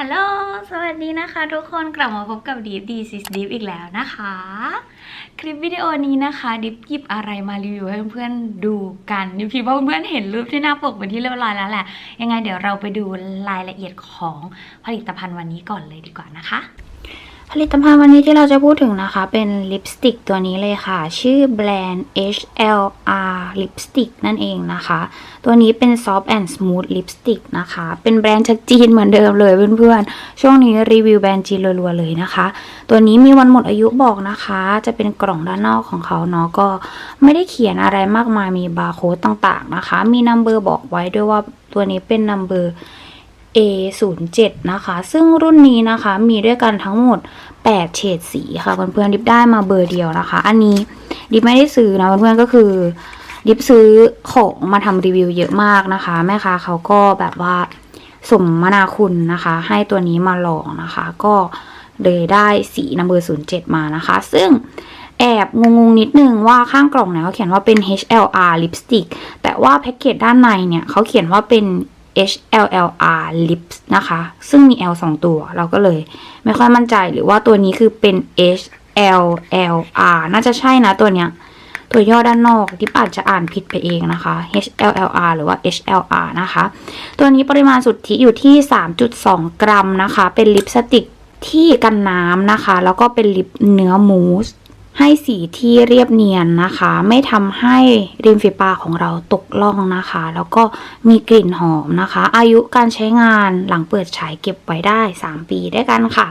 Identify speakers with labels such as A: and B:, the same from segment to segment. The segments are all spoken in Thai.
A: ฮัลโหล สวัสดีนะคะทุกคนกลับมาพบกับดิฟดีซิสดิฟอีกแล้วนะคะ คลิปวิดีโอนี้นะคะ ดิฟหยิบอะไรมารีวิวให้เพื่อนๆดูกันดิฟคิดว่าเพื่อนๆเห็นรูปที่หน้าปกเป็นที่เรียบร้อยแล้วแหละ ยังไงเดี๋ยวเราไปดูรายละเอียดของผลิตภัณฑ์วันนี้ก่อนเลยดีกว่านะคะ
B: ผลิตภัณฑ์วันนี้ที่เราจะพูดถึงนะคะ เป็นลิปสติกตัวนี้เลยค่ะ ชื่อแบรนด์ HLR Lipstick นั่นเองนะคะ ตัวนี้เป็น Soft and Smooth Lipstick นะคะ เป็นแบรนด์จากจีนเหมือนเดิมเลยเพื่อนๆ ช่วงนี้รีวิวแบรนด์จีนรัวๆเลยนะคะ ตัวนี้มีวันหมดอายุบอกนะคะ จะเป็นกล่องด้านนอกของเขาเนาะก็ไม่ได้เขียนอะไรมากมายมีบาร์โค้ดต่างๆนะคะ มีนัมเบอร์บอกไว้ด้วยว่าตัวนี้เป็นนัมเบอร์ A07 นะคะ ซึ่งรุ่นนี้นะคะมีด้วยกันทั้งหมด 8 เฉดสีค่ะเพื่อนๆดิบได้มาเบอร์เดียวนะคะ อันนี้ดิบไม่ได้ซื้อนะเพื่อนๆก็คือดิบซื้อของมาทำรีวิวเยอะมากนะคะ แม่ค้าเขาก็แบบว่าสมมนาคุณนะคะ ให้ตัวนี้มาลองนะคะ ก็เลยได้สีนัมเบอร์07 มานะคะ ซึ่งแอบงงๆนิดนึงว่าข้างกล่องเนี่ยเขาเขียนว่าเป็น HLR lipstick แต่ว่าแพ็กเกจด้านในเนี่ยเขาเขียนว่าเป็น HLLR lips นะคะ ซึ่งมี L 2 ตัว เราก็เลยไม่ค่อยมั่นใจหรือว่าตัวนี้คือเป็น HLLR น่าจะใช่นะตัวเนี้ย ตัวย่อด้านนอกที่อาจจะอ่านผิดไปเองนะคะ HLLR หรือว่า HLR นะคะ ตัวนี้ปริมาณสุทธิอยู่ที่ 3.2 กรัมนะคะ เป็นลิปสติกที่กันน้ำนะคะ แล้วก็เป็นลิปเนื้อมูส ให้สีที่เรียบเนียนนะคะ ไม่ทำให้ริมฝีปากของเราตกล่องนะคะ แล้วก็มีกลิ่นหอมนะคะ อายุการใช้งานหลังเปิดฉายเก็บไว้ได้ 3 ปีได้กันค่ะ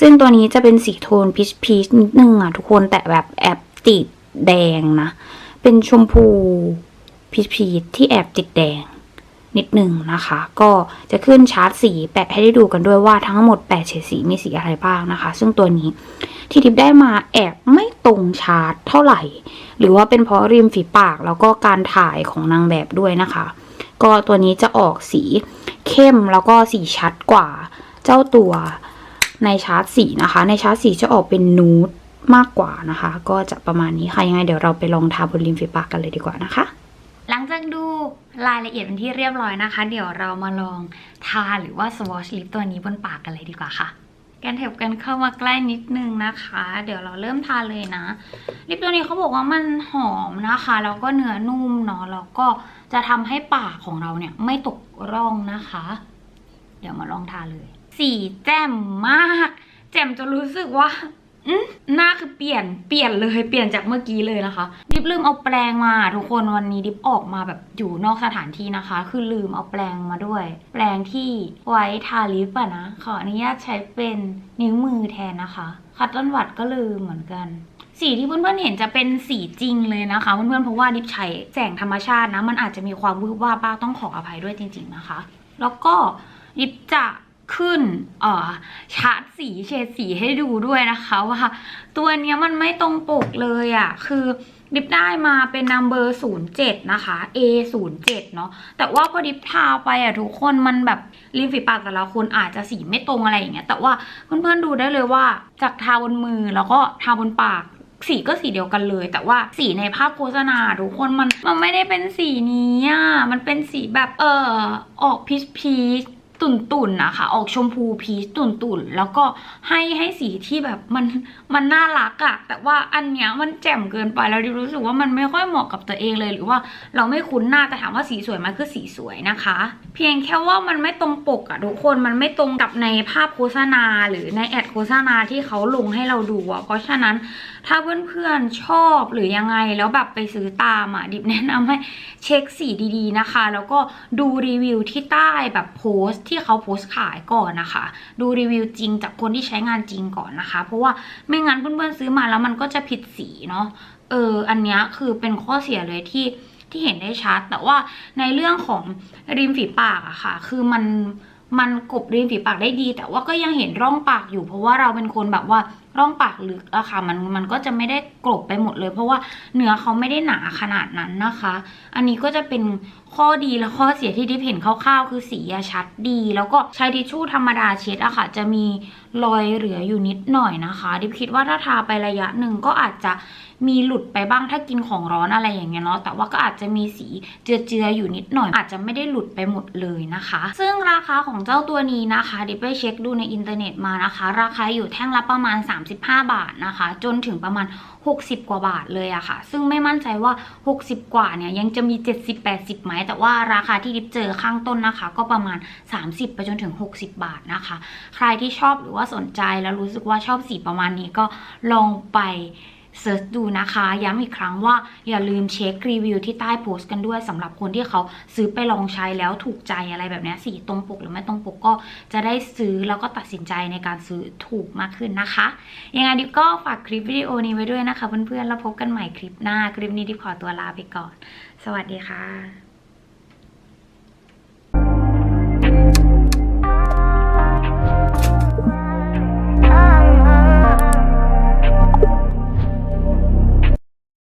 B: ซึ่งตัวนี้จะเป็นสีโทนพีชพีชนิดนึงอะทุกคนแต่แบบแอบติดแดงนะ เป็นชมพูพีชพีชที่แอบติดแดง นิดหนึ่งนะคะ ก็จะขึ้นชาร์ตสีแปะให้ได้ดูกันด้วยว่าทั้งหมด8เฉดสีมีสีอะไรบ้างนะคะ ซึ่งตัวนี้ที่ทิปได้มาแอบไม่ตรงชาร์ตเท่าไหร่ หรือว่าเป็นเพราะริมฝีปากแล้วก็การถ่ายของนางแบบด้วยนะคะ ก็ตัวนี้จะออกสีเข้มแล้วก็สีชัดกว่าเจ้าตัวในชาร์ตสีนะคะ ในชาร์ตสีจะออกเป็นนูดมากกว่านะคะ ก็จะประมาณนี้ค่ะยังไงเดี๋ยวเราไปลองทาบนริมฝีปากกันเลยดีกว่านะคะ
A: ดูรายละเอียดเป็นที่เรียบร้อยนะคะ เดี๋ยวเรามาลองทาหรือว่าสวอชลิปตัวนี้บนปากกันเลยดีกว่าค่ะกันเถบกันเข้ามาใกล้นิดนึงนะคะ เดี๋ยวเราเริ่มทาเลยนะ ลิปตัวนี้เขาบอกว่ามันหอมนะคะ แล้วก็เนื้อนุ่มเนาะ แล้วก็จะทำให้ปากของเราเนี่ยไม่ตกร่องนะคะ เดี๋ยวมาลองทาเลย สีแจ่มมาก แจ่มจนรู้สึกว่า หน้าคือเปลี่ยน เปลี่ยนเลย เปลี่ยนจากเมื่อกี้เลยนะคะ ดิบลืมเอาแปรงมา ทุกคนวันนี้ดิบออกมาแบบอยู่นอกสถานที่นะคะ คือลืมเอาแปรงมาด้วย แปรงที่ไว้ทาลิปอะนะ ขออนุญาตใช้เป็นนิ้วมือแทนนะคะ คัตตันวัดก็ลืมเหมือนกัน สีที่เพื่อนๆเห็นจะเป็นสีจริงเลยนะคะเพื่อนๆเพราะว่าดิบใช้แสงธรรมชาตินะ มันอาจจะมีความวืบว่าบบ้างต้องขออภัยด้วยจริง ๆนะคะ แล้วก็ดิบจะ ขึ้นเอ่อชาร์ตสีเฉดสีให้ดูด้วยนะคะว่าตัวเนี้ยมันไม่ตรงปกเลยอะ่ะ คือดิบได้มาเป็นนัมเบอร์07 นะคะ A 0 7เนาะแต่ว่าพอดิบทาไปอะ่ะทุกคนมันแบบริมฝีปากแต่ละคนอาจจะสีไม่ตรงอะไรอย่างเงี้ยแต่ว่าเพื่อนๆดูได้เลยว่าจากทาบนมือแล้วก็ทาบนปากสีก็สีเดียวกันเลย แต่ว่าสีในภาพโฆษณาทุกคนมันมันไม่ได้เป็นสีนี้อะมันเป็นสีแบบเออออกพีชพีช ตุ่นตุ่นๆนะคะ ออกชมพูพีชตุ่นตุ่นๆแล้วก็ให้ให้สีที่แบบมันมันน่ารักอะแต่ว่าอันเนี้ยมันแจ่มเกินไปแล้วดิรู้สึกว่ามันไม่ค่อยเหมาะกับตัวเองเลย หรือว่าเราไม่คุ้นหน้าแต่ถามว่าสีสวยไหมคือสีสวยนะคะ เพียงแค่ว่ามันไม่ตรงปกอะทุกคนมันไม่ตรงกับในภาพโฆษณา หรือในแอดโฆษณาที่เขาลงให้เราดูอะเพราะฉะนั้นถ้าเพื่อนๆชอบหรือยังไงแล้วแบบไปซื้อตามอะดิบแนะนำให้เช็คสีดีๆนะคะ แล้วก็ดูรีวิวที่ใต้แบบโพสต์ที่เขาโพสต์ขายก่อนนะคะ ดูรีวิวจริงจากคนที่ใช้งานจริงก่อนนะคะ เพราะว่าไม่งั้นเพื่อนๆซื้อมาแล้วมันก็จะผิดสีเนาะเอออันนี้คือเป็นข้อเสียเลยที่ที่เห็นได้ชัด แต่ว่าในเรื่องของริมฝีปากอะค่ะ คือมันมันกบริมฝีปากได้ดี แต่ว่าก็ยังเห็นร่องปากอยู่ เพราะว่าเราเป็นคนแบบว่า ร่องปากลึกอะค่ะมันมันก็จะไม่ได้กลบไปหมดเลย เพราะว่าเนื้อเขาไม่ได้หนาขนาดนั้นนะคะ อันนี้ก็จะเป็นข้อดีและข้อเสียที่ดิฟเห็นคร่าวๆคือสีชัดดี แล้วก็ใช้ทิชชู่ธรรมดาเช็ดอะค่ะ จะมีรอยเหลืออยู่นิดหน่อยนะคะ ดิฟคิดว่าถ้าทาไประยะหนึ่งก็อาจจะมีหลุดไปบ้างถ้ากินของร้อนอะไรอย่างเงี้ยเนาะแต่ว่าก็อาจจะมีสีเจือๆอยู่นิดหน่อย อาจจะไม่ได้หลุดไปหมดเลยนะคะ ซึ่งราคาของเจ้าตัวนี้นะคะดิฟไปเช็คดูในอินเทอร์เน็ตมานะคะ ราคาอยู่แท่งละประมาณ35 บาทนะคะ จนถึงประมาณ 60 กว่าบาทเลยอะค่ะ ซึ่งไม่มั่นใจว่า 60 กว่าเนี่ยยังจะมี 70 80ไหมแต่ว่าราคาที่ดิฟเจอข้างต้นนะคะ ก็ประมาณ 30 ไปจนถึง 60 บาทนะคะ ใครที่ชอบหรือว่าสนใจแล้วรู้สึกว่าชอบสีประมาณนี้ก็ลองไป เซิร์ชดูนะคะ ย้ำอีกครั้งว่าอย่าลืมเช็ครีวิวที่ใต้โพสต์กันด้วยสำหรับคนที่เขาซื้อไปลองใช้แล้วถูกใจอะไรแบบนี้สีตรงปกหรือไม่ตรงปกก็จะได้ซื้อแล้วก็ตัดสินใจในการซื้อถูกมากขึ้นนะคะยังไงดิก็ฝากคลิปวิดีโอนี้ไว้ด้วยนะคะเพื่อนๆแล้วพบกันใหม่คลิปหน้าคลิปนี้ดิขอตัวลาไปก่อน สวัสดีค่ะ